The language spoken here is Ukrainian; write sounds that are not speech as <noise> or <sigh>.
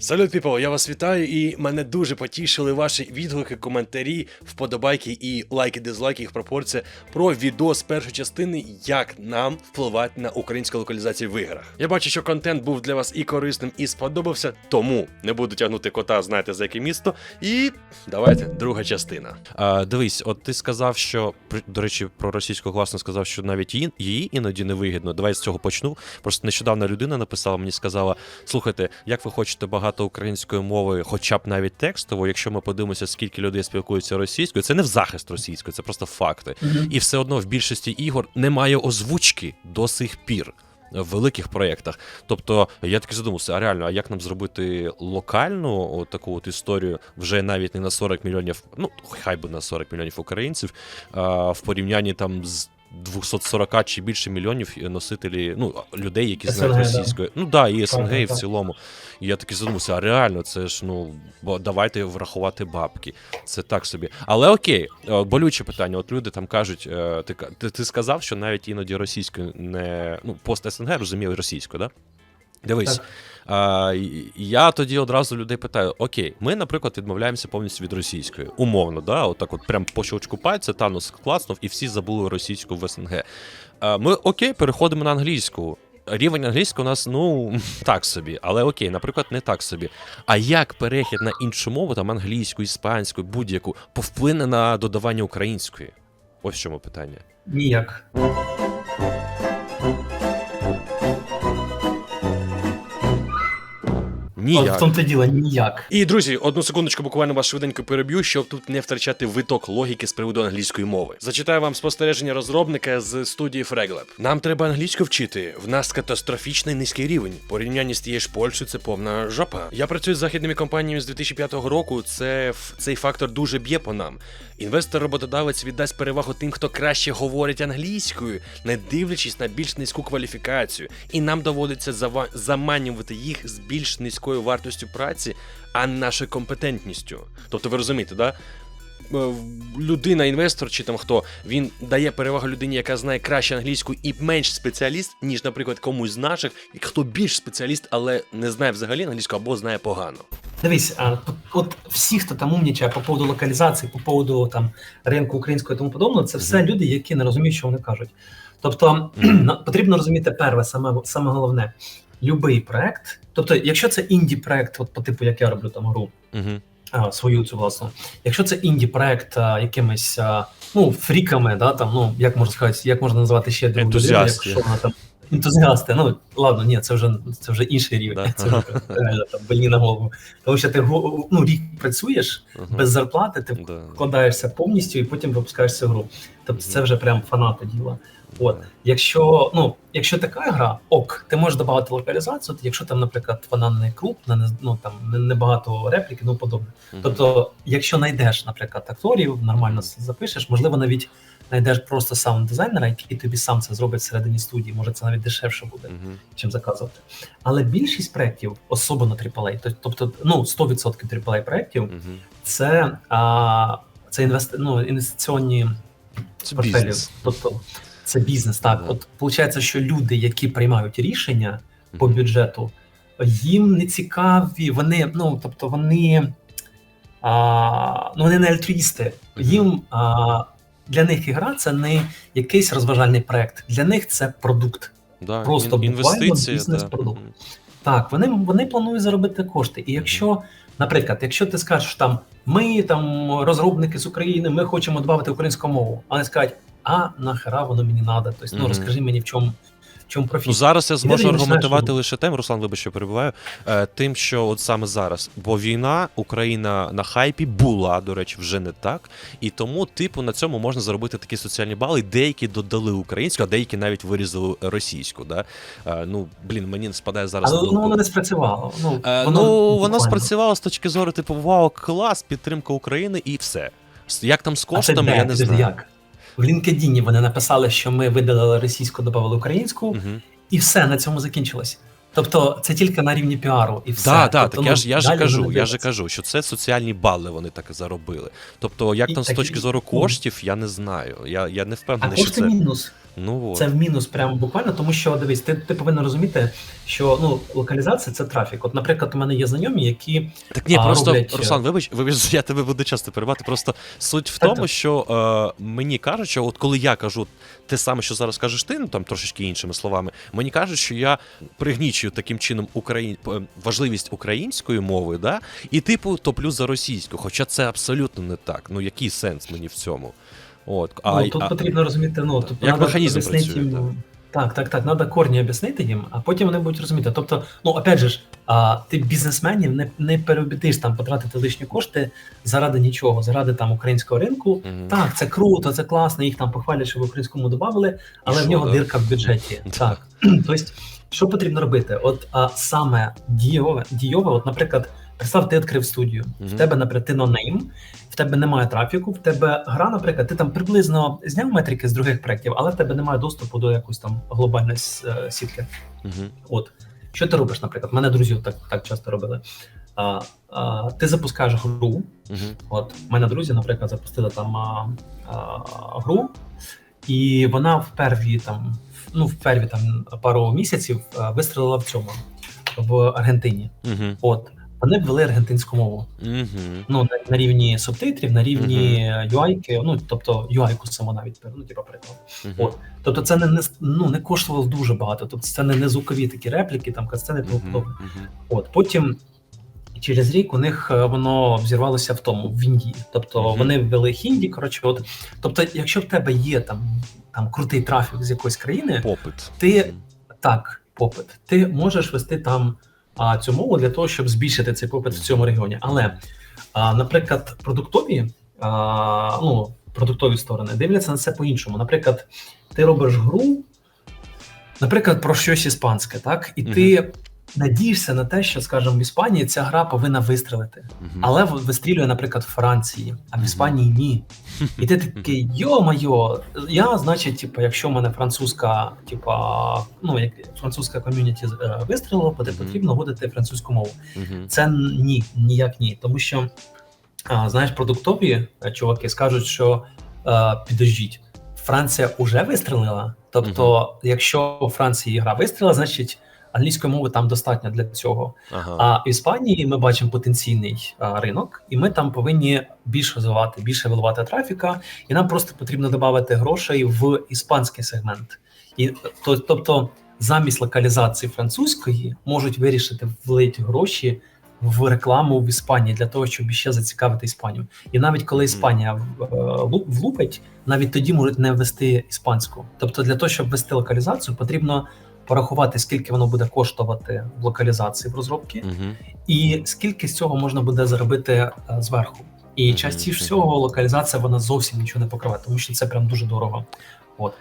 Салют, піпо, я вас вітаю, і мене дуже потішили ваші відгуки, коментарі, вподобайки і лайки, дизлайки, їх пропорція про відео з першої частини, як нам впливати на українську локалізацію в іграх. Я бачу, що контент був для вас і корисним, і сподобався, тому не буду тягнути кота, знаєте за яке місто. І давайте, друга частина. А, дивись, от ти сказав, що до речі, про російську гласно сказав, що навіть її, її іноді не вигідно. Давай з цього почну. Просто нещодавно людина написала мені, сказала: слухайте, як ви хочете багато української мови, хоча б навіть текстово, якщо ми подивимося, скільки людей спілкуються російською, це не в захист російської, це просто факти. І все одно в більшості ігор немає озвучки до сих пір. В великих проєктах. Тобто я таки задумався, а реально, а як нам зробити локальну от таку от історію вже навіть не на 40 мільйонів, ну хай би на 40 мільйонів українців, а, в порівнянні там з 240 чи більше мільйонів носителі, ну, людей, які знають російською. Ну да, і СНГ, і в цілому. І я таки задумався, а реально, це ж ну бо давайте врахувати бабки. Це так собі. Але окей, е, болюче питання. От люди там кажуть, е, ти, ти, ти сказав, що навіть іноді російською не ну, пост СНГ розуміє російською, да? Дивись. Так. А, я тоді одразу людей питаю: окей, ми, наприклад, відмовляємося повністю від російської. Умовно, да? Отак, от прям по щелчку пальця Танос класнув, і всі забули російську в СНГ. А, ми окей, переходимо на англійську. Рівень англійського у нас, ну, <laughs> так собі, але окей, наприклад, не так собі. А як перехід на іншу мову, там англійську, іспанську, будь-яку, повплине на додавання української? Ось в чому питання. Ніяк. От в Ніяк. тому то діло ніяк. І друзі, одну секундочку буквально вас швиденько переб'ю, щоб тут не втрачати виток логіки з приводу англійської мови. Зачитаю вам спостереження розробника з студії Freglab. Нам треба англійську вчити. В нас катастрофічний низький рівень. Порівняння з тією ж Польщею це повна жопа. Я працюю з західними компаніями з 2005 року. Це цей фактор дуже б'є по нам. Інвестор-роботодавець віддасть перевагу тим, хто краще говорить англійською, не дивлячись на більш низьку кваліфікацію. І нам доводиться заманювати їх з більш низькою вартістю праці, а не нашою компетентністю. Тобто, ви розумієте, да? Е, Людина, інвестор чи там хто, він дає перевагу людині, яка знає краще англійську і менш спеціаліст, ніж, наприклад, комусь з наших, і хто більш спеціаліст, але не знає взагалі англійську або знає погано. Дивись, а, от- всі, хто там умнічає по поводу локалізації, по поводу там ринку українського і тому подобного, це все люди, які не розуміють, що вони кажуть. Тобто <clears throat> на- потрібно розуміти перше, саме, саме головне. Любий проект, тобто, якщо це інді проект, от по типу, як я роблю там гру, Угу. а, свою цю власну. Якщо це інді проект якимись а, ну, фріками, да, там, ну, як можна сказати, як можна назвати ще другу людину, якщо вона там ентузіасти. Ну ладно, ні, це вже це вже інший рівень. Да. <laughs> Це вже реально там больні на голову. Тому що ти ну, рік працюєш без зарплати, ти Да. вкладаєшся повністю і потім випускаєш цю гру. Тобто це вже прям фанати діла. От. Якщо ну, якщо така гра, ок, ти можеш додати локалізацію, то якщо там, наприклад, вона не крупна, не ну там не, багато репліки, ну подобне. Тобто, якщо знайдеш, наприклад, акторів, нормально запишеш, можливо, навіть знайдеш просто саунд-дизайнера, який тобі сам це зробить всередині студії, може це навіть дешевше буде, Мгм. чим заказувати. Але більшість проєктів, особливо AAA, тобто ну 100% AAA проєктів, Мгм. це, а, це інвест, ну, інвестиційні портфелі. Тобто це бізнес. Так, Да. от виходить, що люди, які приймають рішення по бюджету, їм не цікаві, вони, ну тобто вони, а, ну, вони не альтруїсти. Їм а, для них ігра це не якийсь розважальний проект. Для них це продукт. Да, Просто ін- буквально бізнес-продукт. Да. Так, вони, вони планують заробити кошти. І якщо, наприклад, якщо ти скажеш там, ми там розробники з України, ми хочемо додати українську мову, а вони скажуть, а нахера воно мені треба? Тобто, ну розкажи мені в чому. Чому профіт? Ну зараз я зможу починаєш аргументувати думати. лише тим, Руслан, вибач, що перебуваю, е, тим, що от саме зараз, бо війна, Україна на хайпі була, до речі, вже не так. І тому, типу, на цьому можна заробити такі соціальні бали. Деякі додали українську, а деякі навіть вирізали російську. Да? Е, ну, блін, мені не спадає зараз. Але ну, воно не спрацювало. Ну, Е, воно, ну, воно спрацювало з точки зору, типу, вау, клас, підтримка України і все. Як там з А це коштами, я не знаю. Як? В LinkedIn вони написали, що ми видалили російську, додали українську, угу. і все на цьому закінчилось. Тобто це тільки на рівні піару і все. Так, так, тобто, так ну, я ж я ж кажу, я ж кажу, що це соціальні бали вони так заробили. Тобто, як І там з точки зору коштів, я не знаю. Я, я не А впевнений, що це. мінус. Ну. Це в мінус прямо буквально, тому що дивись, ти, ти повинен розуміти, що ну локалізація це трафік. От, наприклад, у мене є знайомі, які Так ні, А, просто роблять, е, Руслан, вибач, вибач, <laughs> я тебе буду часто перебати. Просто суть в Так, тому, так. що е, мені кажуть, що от коли я кажу те саме, що зараз кажеш ти, ну там трошечки іншими словами, мені кажуть, що я пригнічую таким чином Україн... е, важливість української мови, да, і типу топлю за російську. Хоча це абсолютно не так. Ну який сенс мені в цьому? От, а, ну, тут а- потрібно розуміти, ну тобто Як механізм працює, їм. Так, так, так. Треба корні об'яснити їм, а потім вони будуть розуміти. Тобто, ну опять же а, ти бізнесменів не, не переобітиш там потратити лишні кошти заради нічого, заради там українського ринку. Мгм. Так, це круто, це класно, їх там похвалять, що в українському додавали, але в нього да? дирка в бюджеті. <laughs> Так. Тобто, що потрібно робити? От а, саме дієве, дієве, от, наприклад, представ, ти відкрив студію, Мгм. в тебе, наприклад, ти нонейм, в тебе немає трафіку, в тебе гра, наприклад, ти там приблизно зняв метрики з других проєктів, але в тебе немає доступу до якоїсь там глобальної е, сітки. Мгм. От що ти робиш, наприклад? Мене друзі так, так часто робили. А, а, ти запускаєш гру. Мгм. От в мене друзі, наприклад, запустили там а, а, гру, і вона в перві там, ну в перві там пару місяців а, вистрілила в цьому в Аргентині. Мгм. От вони ввели аргентинську мову. Мгм. Ну на, на рівні субтитрів, на рівні UI, ну тобто UI-ку само навіть ну, типу, приклад. Мгм. От. Тобто, це не, не ну не коштувало дуже багато. Тобто, це не, не звукові такі репліки, там касцени Мгм. подобне. От потім через рік у них е, воно взірвалося в тому в Індії. Тобто Мгм. вони ввели хінді. Коротше, от тобто, якщо в тебе є там там крутий трафік з якоїсь країни, Попит. ти так, попит, ти можеш вести там а, цю мову для того, щоб збільшити цей попит в цьому регіоні. Але, а, наприклад, продуктові, а, ну, продуктові сторони дивляться на це по-іншому. Наприклад, ти робиш гру, наприклад, про щось іспанське, так, і ти надієшся на те, що, скажімо, в Іспанії ця гра повинна вистрелити. Мгм. Але вистрілює, наприклад, в Франції, а в Іспанії ні. І ти <laughs> такий, йо-майо, я, значить, типу, якщо в мене французька, типа, ну, як французька ком'юніті е, вистрілила, то потрібно вводити французьку мову. Мгм. Це ні, ніяк ні. Тому що, знаєш, продуктові е, чуваки скажуть, що е, підождіть, Франція вже вистрілила. Тобто, якщо у Франції гра вистрілила, значить англійської мови там достатньо для цього. Ага. А в Іспанії ми бачимо потенційний а, ринок, і ми там повинні більше розвивати, більше виливати трафіка, і нам просто потрібно додати грошей в іспанський сегмент. І то, тобто, замість локалізації французької можуть вирішити влити гроші в рекламу в Іспанії для того, щоб ще зацікавити Іспанію. І навіть коли Іспанія е, влупить, навіть тоді можуть не ввести іспанську. Тобто, для того, щоб ввести локалізацію, потрібно порахувати, скільки воно буде коштувати в локалізації в розробці, угу. і скільки з цього можна буде заробити е, зверху. І частіше всього локалізація вона зовсім нічого не покриває, тому що це прям дуже дорого. От